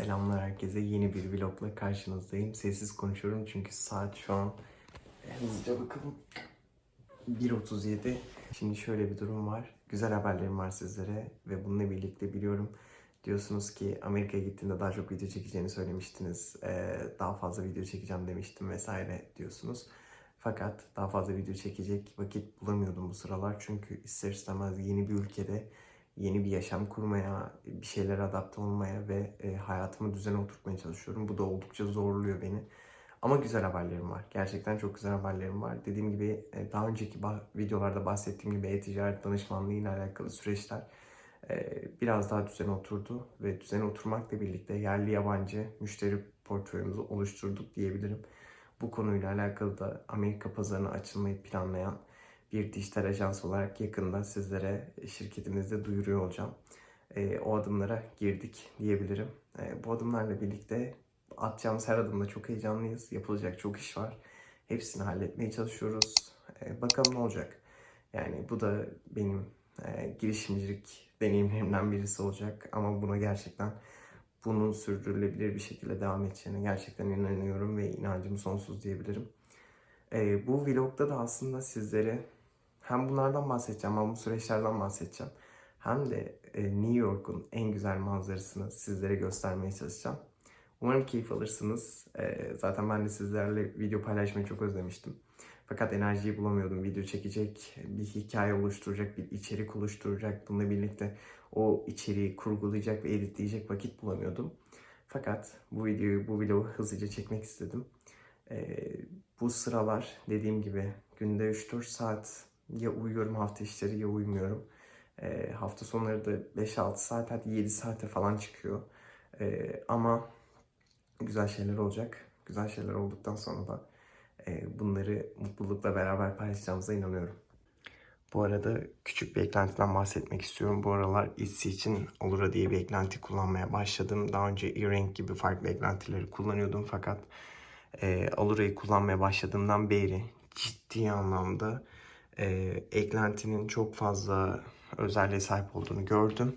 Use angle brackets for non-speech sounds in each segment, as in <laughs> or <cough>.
Selamlar herkese. Yeni bir vlogla karşınızdayım. Sessiz konuşuyorum çünkü saat şu an e, hızlıca bakalım 1.37. Şimdi şöyle bir durum var. Güzel haberlerim var sizlere ve bununla birlikte biliyorum diyorsunuz ki Amerika'ya gittiğinde daha çok video çekeceğini söylemiştiniz. E, daha fazla video çekeceğim demiştim vesaire diyorsunuz. Fakat daha fazla video çekecek vakit bulamıyordum bu sıralar. Çünkü ister istemez yeni bir ülkede yeni bir yaşam kurmaya, bir şeyler adapte olmaya ve e, hayatımı düzene oturtmaya çalışıyorum. Bu da oldukça zorluyor beni. Ama güzel haberlerim var. Gerçekten çok güzel haberlerim var. Dediğim gibi e, daha önceki videolarda bahsettiğim gibi e-ticaret danışmanlığı ile alakalı süreçler e, biraz daha düzene oturdu ve düzene oturmakla birlikte yerli yabancı müşteri portföyümüzü oluşturduk diyebilirim. Bu konuyla alakalı da Amerika pazarına açılmayı planlayan bir dijital ajans olarak yakında sizlere şirketimizde duyuruyor olacağım. E, o adımlara girdik diyebilirim. E, bu adımlarla birlikte atacağımız her adımda çok heyecanlıyız. Yapılacak çok iş var. Hepsini halletmeye çalışıyoruz. E, bakalım ne olacak. Yani bu da benim e, girişimcilik deneyimlerimden birisi olacak. Ama buna gerçekten bunun sürdürülebilir bir şekilde devam edeceğine gerçekten inanıyorum ve inancım sonsuz diyebilirim. E, bu vlogda da aslında sizlere hem bunlardan bahsedeceğim, hem bu süreçlerden bahsedeceğim. Hem de e, New York'un en güzel manzarasını sizlere göstermeye çalışacağım. Umarım keyif alırsınız. E, zaten ben de sizlerle video paylaşmayı çok özlemiştim. Fakat enerjiyi bulamıyordum. Video çekecek, bir hikaye oluşturacak, bir içerik oluşturacak. Bununla birlikte o içeriği kurgulayacak ve editleyecek vakit bulamıyordum. Fakat bu videoyu, bu vlogu hızlıca çekmek istedim. E, bu sıralar dediğim gibi günde 3-4 saat ya uyuyorum hafta işleri ya uyumuyorum. E, hafta sonları da 5-6 saat hatta 7 saate falan çıkıyor. E, ama güzel şeyler olacak. Güzel şeyler olduktan sonra da e, bunları mutlulukla beraber paylaşacağımıza inanıyorum. Bu arada küçük bir eklentiden bahsetmek istiyorum. Bu aralar Etsy için Olura diye bir eklenti kullanmaya başladım. Daha önce eRank gibi farklı eklentileri kullanıyordum fakat e, Olura'yı kullanmaya başladığımdan beri ciddi anlamda e, eklentinin çok fazla özelliğe sahip olduğunu gördüm.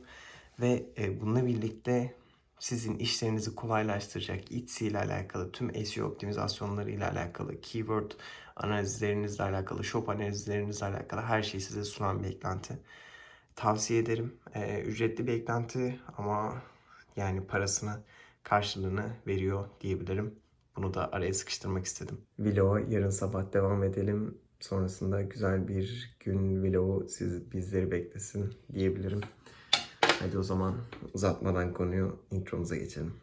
Ve e, bununla birlikte sizin işlerinizi kolaylaştıracak Etsy ile alakalı tüm SEO optimizasyonları ile alakalı keyword analizlerinizle alakalı shop analizlerinizle alakalı her şeyi size sunan bir eklenti. Tavsiye ederim. E, ücretli bir eklenti ama yani parasını karşılığını veriyor diyebilirim. Bunu da araya sıkıştırmak istedim. Vloga yarın sabah devam edelim. Sonrasında güzel bir gün vlogu siz bizleri beklesin diyebilirim. Hadi o zaman uzatmadan konuyu intromuza geçelim.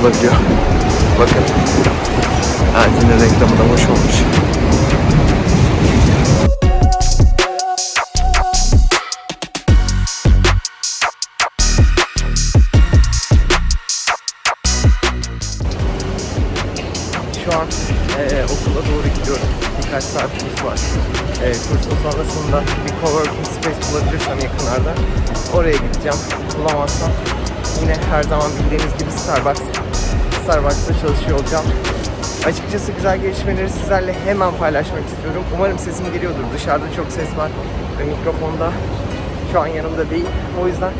Videolar yapılabiliyor. Bakın. Ertin'in reklamı da hoş olmuş. Şu an eee, okula doğru gidiyorum. Birkaç saat kurs var. Eee kursun sonrasında bir coworking space bulabilirsem yakınlarda oraya gideceğim. Bulamazsam yine her zaman bildiğiniz gibi Starbucks Starbucks'ta çalışıyor olacağım. Açıkçası güzel gelişmeleri sizlerle hemen paylaşmak istiyorum. Umarım sesim geliyordur. Dışarıda çok ses var ve mikrofonda şu an yanımda değil. O yüzden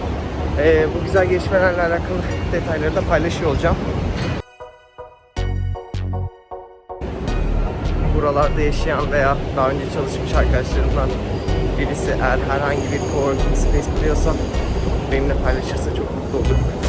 e, bu güzel gelişmelerle alakalı detayları da paylaşıyor olacağım. Buralarda yaşayan veya daha önce çalışmış arkadaşlarımdan birisi eğer herhangi bir coworking space buluyorsa benimle paylaşırsa çok mutlu olurum.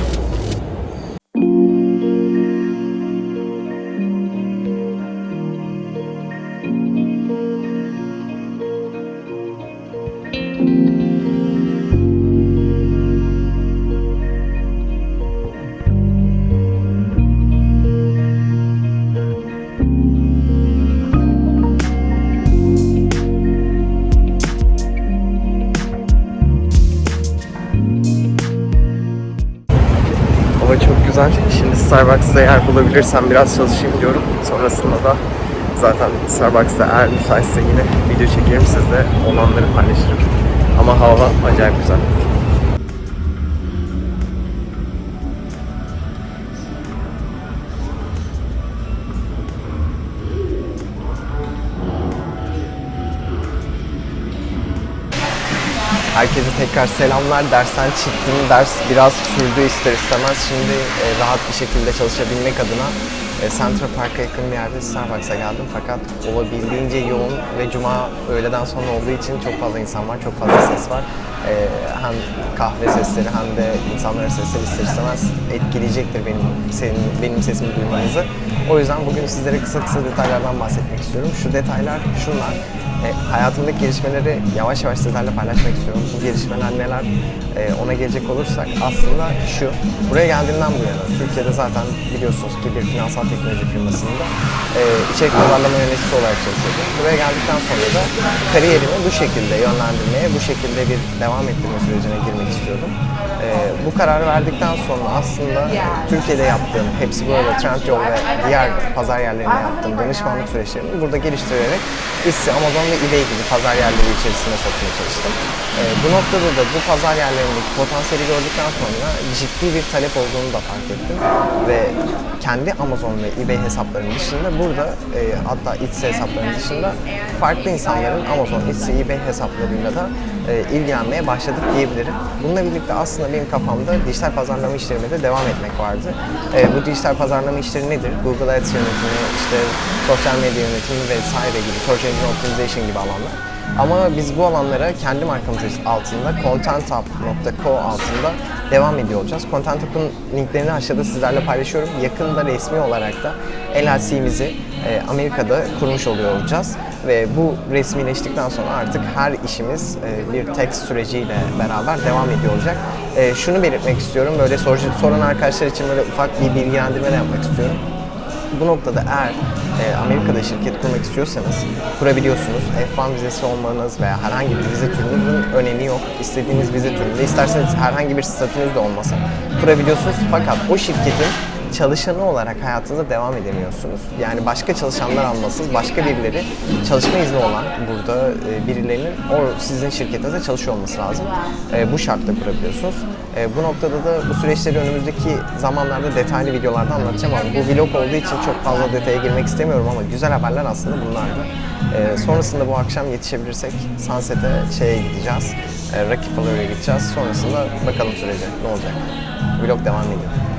Starbucks'ta eğer bulabilirsem biraz çalışayım diyorum. Sonrasında da zaten Starbucks'ta eğer müsaitse yine video çekerim sizle olanları paylaşırım. Ama hava acayip güzel. Herkese tekrar selamlar. Dersten çıktım. Ders biraz sürdü ister istemez. Şimdi e, rahat bir şekilde çalışabilmek adına e, Central Park'a yakın bir yerde Starbucks'a geldim. Fakat olabildiğince yoğun ve cuma öğleden sonra olduğu için çok fazla insan var, çok fazla ses var. E, hem kahve sesleri hem de insanların sesleri ister istemez etkileyecektir benim senin, benim sesimi duymanızı. O yüzden bugün sizlere kısa kısa detaylardan bahsetmek istiyorum. Şu detaylar şunlar. E, hayatımdaki gelişmeleri yavaş yavaş sizlerle paylaşmak istiyorum. Bu gelişmeler neler e, ona gelecek olursak aslında şu. Buraya geldiğimden bu yana Türkiye'de zaten biliyorsunuz ki bir finansal teknoloji firmasında e, içerik pazarlama yöneticisi olarak çalışıyordum. Buraya geldikten sonra da kariyerimi bu şekilde yönlendirmeye, bu şekilde bir devam ettirme sürecine girmek istiyordum. E, bu kararı verdikten sonra aslında Türkiye'de yaptığım, hepsi böyle Trendyol ve diğer pazar yerlerine yaptığım danışmanlık süreçlerini burada geliştirerek Etsy, Amazon ve eBay gibi pazar yerleri içerisine sokmaya çalıştım. Ee, bu noktada da bu pazar yerlerindeki potansiyeli gördükten sonra ciddi bir talep olduğunu da fark ettim. Ve kendi Amazon ve eBay hesaplarının dışında burada e, hatta Etsy hesaplarının dışında farklı insanların Amazon, Etsy, eBay hesaplarıyla da e, ilgilenmeye başladık diyebilirim. Bununla birlikte aslında benim kafamda dijital pazarlama işlerime de devam etmek vardı. E, bu dijital pazarlama işleri nedir? Google Ads yönetimi, işte sosyal medya yönetimi vesaire gibi, search engine optimization gibi alanlar. Ama biz bu alanlara kendi markamız altında contenthub.co altında devam ediyor olacağız. Content linklerini aşağıda sizlerle paylaşıyorum. Yakında resmi olarak da LLC'mizi e, Amerika'da kurmuş oluyor olacağız. Ve bu resmileştikten sonra artık her işimiz e, bir text süreciyle beraber devam ediyor olacak. E, şunu belirtmek istiyorum, böyle sor, soran arkadaşlar için böyle ufak bir bilgilendirme yapmak istiyorum bu noktada eğer e, Amerika'da şirket kurmak istiyorsanız kurabiliyorsunuz. F1 vizesi olmanız veya herhangi bir vize türünüzün önemi yok. İstediğiniz vize türünde isterseniz herhangi bir statünüz de olmasa kurabiliyorsunuz. Fakat o şirketin çalışanı olarak hayatınıza devam edemiyorsunuz. Yani başka çalışanlar almasız, başka birileri çalışma izni olan burada e, birilerinin o sizin şirketinize çalışıyor olması lazım. E, bu şartla kurabiliyorsunuz. E, bu noktada da bu süreçleri önümüzdeki zamanlarda detaylı videolarda anlatacağım ama bu vlog olduğu için çok fazla detaya girmek istemiyorum ama güzel haberler aslında bunlardı. Sonrasında bu akşam yetişebilirsek Sunset'e şeye gideceğiz. E, Rockefeller'a gideceğiz. Sonrasında bakalım sürece ne olacak. Vlog devam ediyor.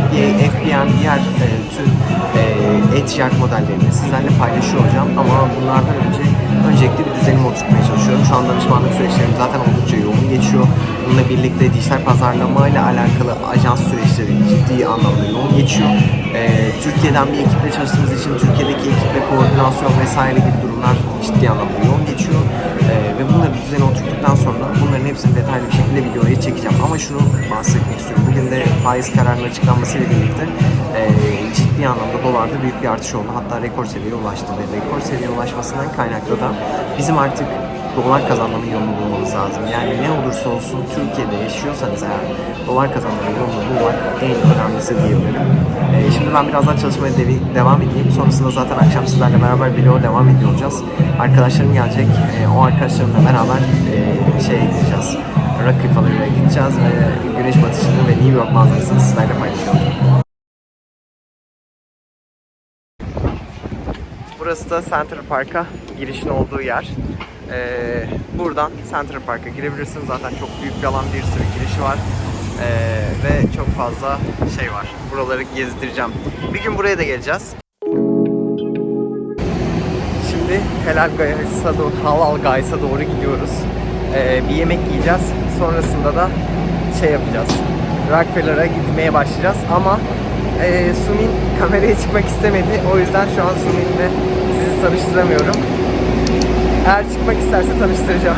Şekilde FBA, FBM, diğer e, tüm e, e-ticaret modellerini sizlerle paylaşıyor olacağım. Ama bunlardan önce öncelikle bir düzenimi oturtmaya çalışıyorum. Şu an danışmanlık süreçlerim zaten oldukça yoğun geçiyor. Bununla birlikte dijital pazarlama ile alakalı ajans süreçleri ciddi anlamda yoğun geçiyor. Ee, Türkiye'den bir ekiple çalıştığımız için Türkiye'deki ekiple koordinasyon vesaire gibi durumlar ciddi anlamda yoğun geçiyor. Ee, ve bunları bir düzene oturttuktan sonra bunların hepsini detaylı bir şekilde videoya çekeceğim. Ama şunu bahsetmek istiyorum. Bugün de faiz kararının açıklanmasıyla birlikte e, ciddi anlamda dolarda büyük bir artış oldu. Hatta rekor seviyeye ulaştı ve rekor seviyeye ulaşmasından kaynaklı da bizim artık dolar kazanmanın yolunu bulmamız lazım. Yani ne olursa olsun Türkiye'de yaşıyorsanız eğer dolar kazanmanın yolunu bulmak en önemlisi diyebilirim. Ee, şimdi ben biraz daha çalışmaya devi- devam edeyim. Sonrasında zaten akşam sizlerle beraber vloga devam ediyor olacağız. Arkadaşlarım gelecek. Ee, o arkadaşlarımla beraber e, şeye gideceğiz. Rockefeller'a gideceğiz ve güneş batışını ve New York manzarasını sizlerle paylaşacağım. Burası da Central Park'a girişin olduğu yer. Ee, buradan Central Park'a girebilirsiniz. Zaten çok büyük bir alan, bir sürü girişi var. Ee, ve çok fazla şey var. Buraları gezdireceğim. Bir gün buraya da geleceğiz. Şimdi Helal Gayas'a doğru, Halal Gayas'a doğru gidiyoruz. Ee, bir yemek yiyeceğiz. Sonrasında da şey yapacağız. Rockefeller'a gitmeye başlayacağız ama e, Sumin kameraya çıkmak istemedi. O yüzden şu an Sumin'le sizi tanıştıramıyorum. Eğer çıkmak isterse tanıştıracağım.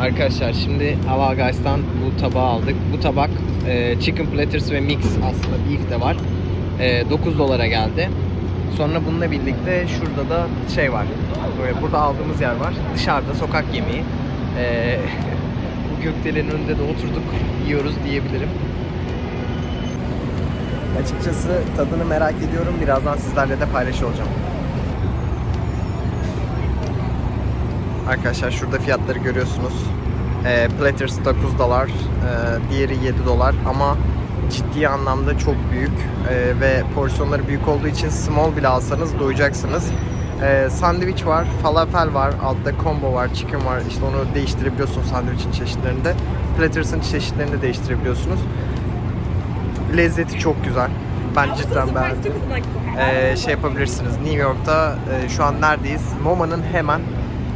Arkadaşlar şimdi Hava Guys'tan bu tabağı aldık. Bu tabak e, chicken platters ve mix aslında beef de var. E, 9 dolara geldi. Sonra bununla birlikte şurada da şey var. Böyle burada aldığımız yer var. Dışarıda sokak yemeği. E, <laughs> gökdelenin önünde de oturduk yiyoruz diyebilirim. Açıkçası tadını merak ediyorum. Birazdan sizlerle de paylaşıyor olacağım. Arkadaşlar şurada fiyatları görüyorsunuz. E, platters 9 dolar, e, diğeri 7 dolar ama ciddi anlamda çok büyük E, ve porsiyonları büyük olduğu için small bile alsanız doyacaksınız. E, sandviç var, falafel var, altta combo var, chicken var. İşte onu değiştirebiliyorsunuz sandviçin çeşitlerinde. Platters'ın çeşitlerini de değiştirebiliyorsunuz. Lezzeti çok güzel. Ben cidden beğendim. Ee, şey yapabilirsiniz. New York'ta e, şu an neredeyiz? MoMA'nın hemen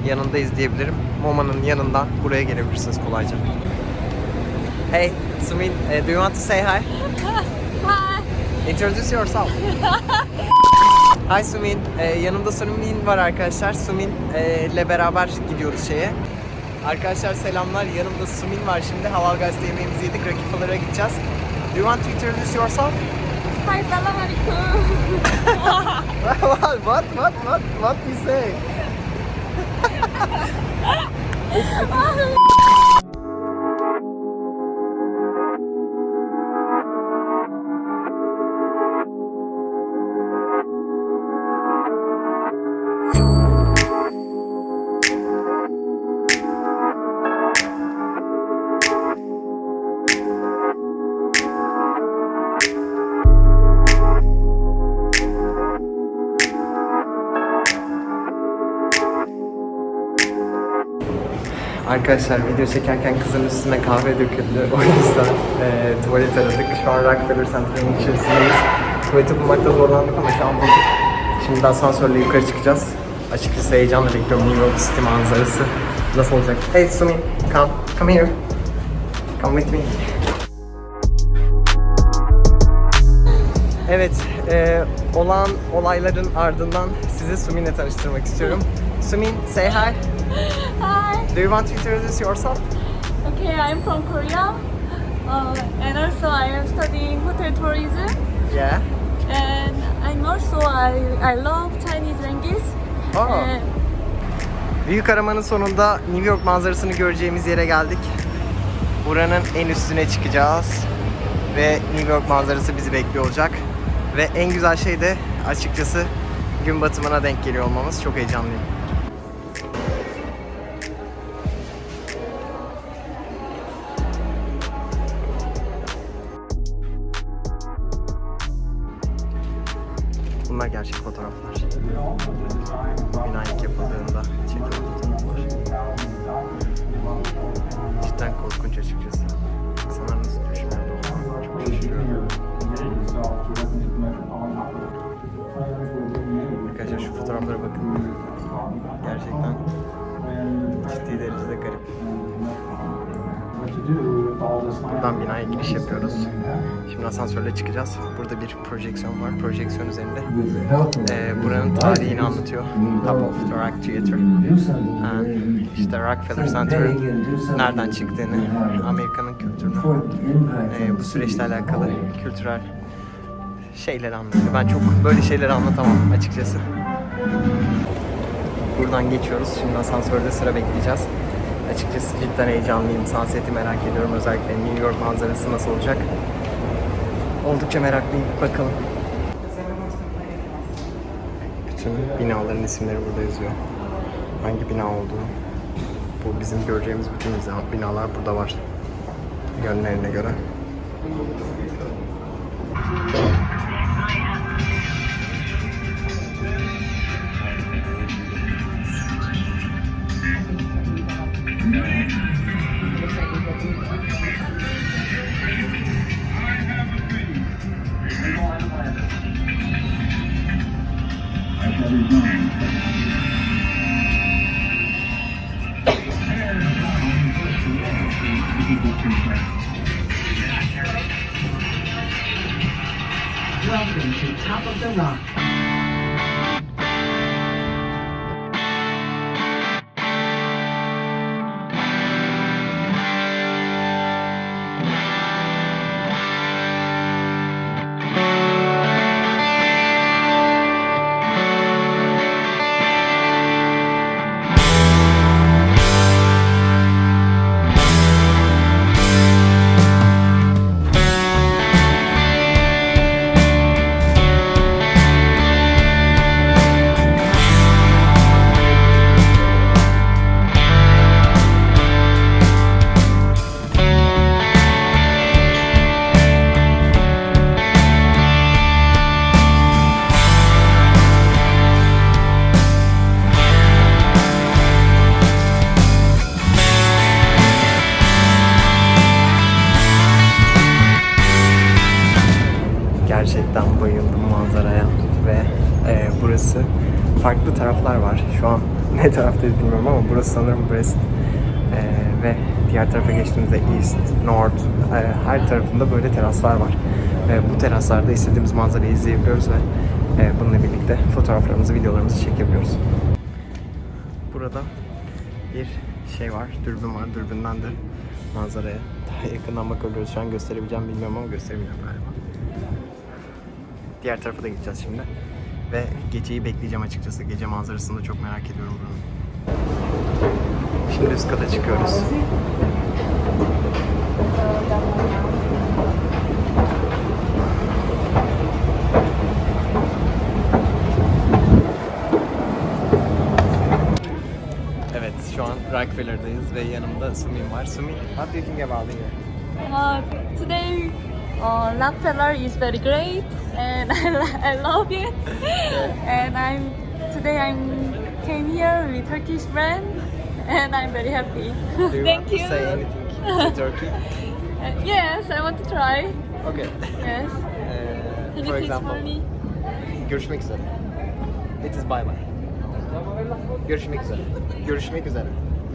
yanındayız diyebilirim. MoMA'nın yanından buraya gelebilirsiniz kolayca. Hey, Sumin, uh, do you want to say hi? <laughs> Hi. Introduce yourself. <laughs> Hi Sumin, Ee, yanımda Sumin var arkadaşlar. Sumin e, ile beraber gidiyoruz şeye. Arkadaşlar selamlar. Yanımda Sumin var şimdi. Haval Gazete yemeğimizi yedik. Rockefeller'a gideceğiz. Do you want to introduce yourself? Hi, salam what, what, what, what, what you say? <laughs> Arkadaşlar video çekerken kızın üstüne kahve döküldü. O yüzden e, tuvalet aradık. Şu an Rockefeller Center'ın içerisindeyiz. Tuvaleti bulmakta zorlandık ama şu an bulduk. Şimdi asansörle yukarı çıkacağız. Açıkçası heyecanla bekliyorum New York City manzarası. Nasıl olacak? Hey Sumi, come, come here. Come with me. Evet, e, olan olayların ardından sizi Sumin'le tanıştırmak istiyorum. Sumin, say hi. Hi. Do you want to introduce yourself? Okay, I'm from Korea. Uh, and also I am studying hotel tourism. Yeah. And I'm also, I, I love Chinese language. Oh. And Büyük aramanın sonunda New York manzarasını göreceğimiz yere geldik. Buranın en üstüne çıkacağız. Ve New York manzarası bizi bekliyor olacak. Ve en güzel şey de açıkçası gün batımına denk geliyor olmamız. Çok heyecanlıyım. Burada bir projeksiyon var. Projeksiyon üzerinde e, buranın tarihini anlatıyor. Top of the Rock Theater. Ha, işte Rockefeller Center'ın nereden çıktığını, Amerika'nın kültürünü, e, bu süreçle alakalı kültürel şeyleri anlatıyor. Ben çok böyle şeyleri anlatamam açıkçası. Buradan geçiyoruz. Şimdi asansörde sıra bekleyeceğiz. Açıkçası cidden heyecanlıyım. Sunset'i merak ediyorum. Özellikle New York manzarası nasıl olacak? Oldukça meraklıyım. Bakalım. Bütün binaların isimleri burada yazıyor. Hangi bina olduğu. Bu bizim göreceğimiz bütün bina- binalar burada var. Yönlerine göre. Taraflar var. Şu an <laughs> ne taraftayız bilmiyorum ama burası sanırım Brest. E, ve diğer tarafa geçtiğimizde East, North, e, her tarafında böyle teraslar var. E, bu teraslarda istediğimiz manzarayı izleyebiliyoruz ve e, bununla birlikte fotoğraflarımızı, videolarımızı çekebiliyoruz. Burada bir şey var, dürbün var. Dürbünden de manzaraya daha yakından bakabiliyoruz. Şu an gösterebileceğim bilmiyorum ama gösteremiyorum galiba. Diğer tarafa da gideceğiz şimdi. Ve geceyi bekleyeceğim açıkçası. Gece manzarasını da çok merak ediyorum buranın. Şimdi üst kata çıkıyoruz. Evet, şu an Rockefeller'dayız ve yanımda Sumin var. Sumin, what do you think about here? Uh, today, uh, Rockefeller is very great, and <laughs> I, I love it. and I'm today I'm came here with Turkish friend, and I'm very happy. Do you Thank want you. to say anything to Turkey? Uh, <laughs> yes, I want to try. Okay. Yes. Uh, Can you for please example, for me? görüşmek üzere. It is bye bye. Görüşmek üzere. Görüşmek üzere.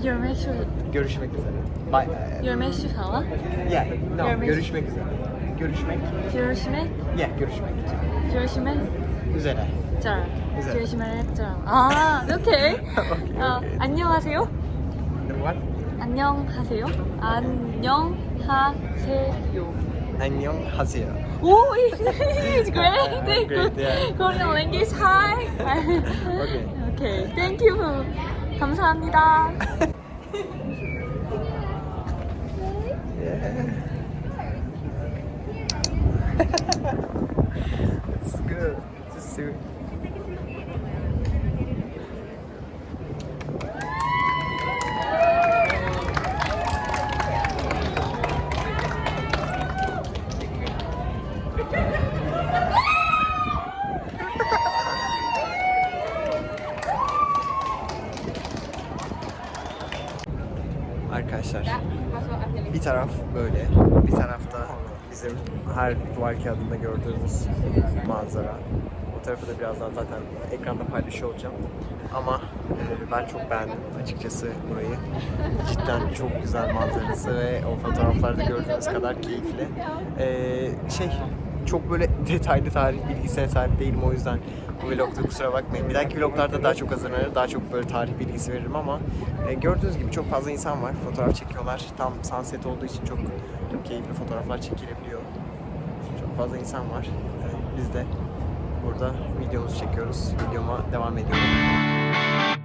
Görmek şu, Görüşmek üzere. Bye. Şu hava. yeah, no, görüşmek üzere. Görüşmek. görüşmek, Yeah, görüşmek görüşmek üzere. 잘. üzere. görüşmek 잘. 아, okay. Okay, 어, okay. 안녕하세요. What? 안녕하세요. 안녕하세요. 안녕하세요. Oh, it's great. Thank Great, you. yeah. Korean language. Hi. Okay. okay. Thank you. 감사합니다. it's good. It's good. arkadaşlar. Bir taraf böyle, bir tarafta bizim her duvar kağıdında gördüğümüz manzara. O tarafı da birazdan zaten ekranda paylaşıyor olacağım. Ama e, ben çok beğendim açıkçası burayı. Cidden çok güzel manzarası ve o fotoğraflarda gördüğünüz kadar keyifli. E, şey, çok böyle detaylı tarih bilgisine sahip değilim o yüzden bu vlogda kusura bakmayın. Bir dahaki vloglarda daha çok hazırlanır, daha çok böyle tarih bilgisi veririm ama e, gördüğünüz gibi çok fazla insan var. Fotoğraf çekiyorlar. Tam sunset olduğu için çok, çok keyifli fotoğraflar çekilebiliyor. Çok fazla insan var. E, biz de burada videomuzu çekiyoruz. Videoma devam ediyorum.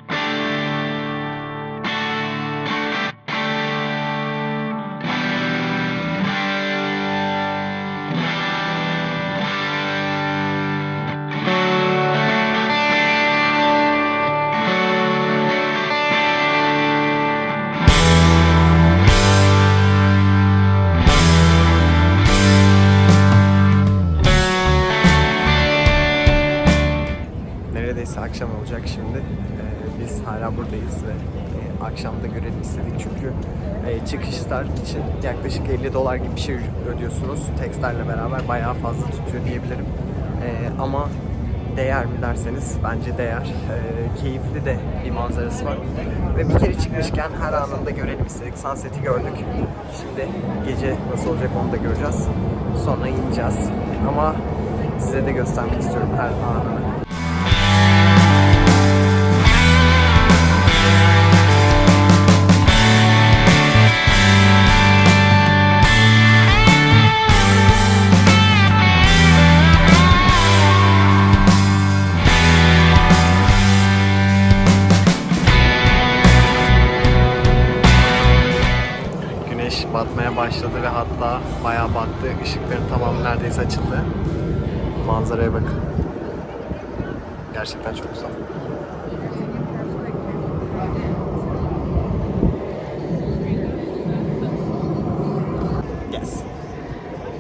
Tekstlerle beraber bayağı fazla tutuyor diyebilirim. E, ama değer mi derseniz bence değer. E, keyifli de bir manzarası var. Ve bir kere çıkmışken her anında görelim istedik. Sunset'i gördük. Şimdi gece nasıl olacak onu da göreceğiz. Sonra ineceğiz. Ama size de göstermek istiyorum her anını. Hatta bayağı battı. Işıkların tamamı neredeyse açıldı. Manzaraya bakın. Gerçekten çok güzel. Yes.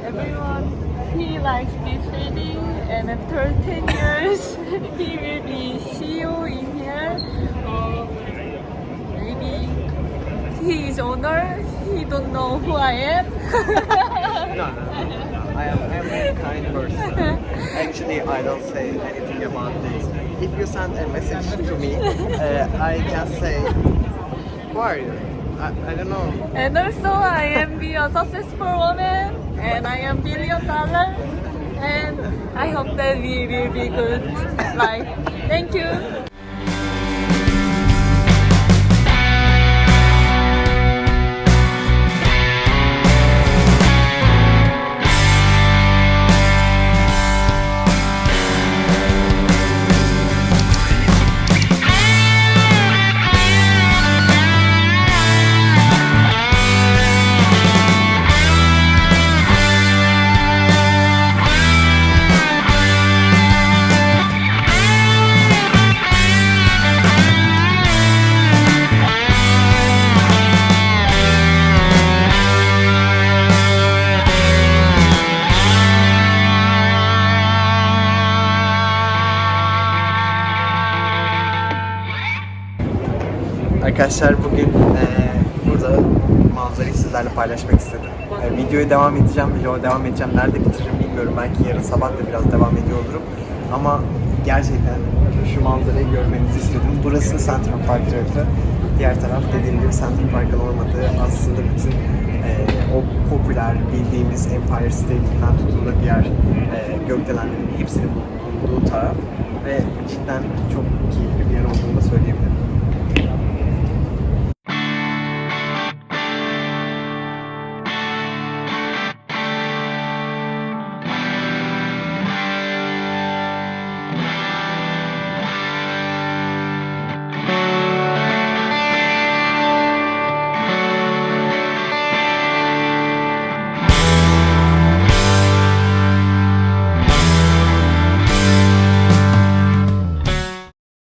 Everyone, he likes this feeling, and after 10 years, <laughs> he will be CEO in here. Or maybe he is owner. He don't know who I am. <laughs> No, no, no. I am, I am a kind person. Actually, I don't say anything about this. If you send a message to me, uh, I can say, who are you? I, I don't know. and also, I am be a successful woman, and I am billion dollar. And I hope that we will be good life. Thank you. Arkadaşlar bugün eee, burada manzarayı sizlerle paylaşmak istedim. Eee, videoya devam edeceğim, vloga devam edeceğim. Nerede bitiririm bilmiyorum. Belki yarın sabah da biraz devam ediyor olurum. Ama gerçekten şu manzarayı görmenizi istedim. Burası Central Park tarafı. Diğer taraf dediğim gibi Central Park'ın olmadığı aslında bütün eee, o popüler bildiğimiz Empire State'den tutun da diğer eee gökdelenlerin hepsinin bulunduğu taraf ve cidden çok keyifli bir yer olduğunu söyleyebilirim.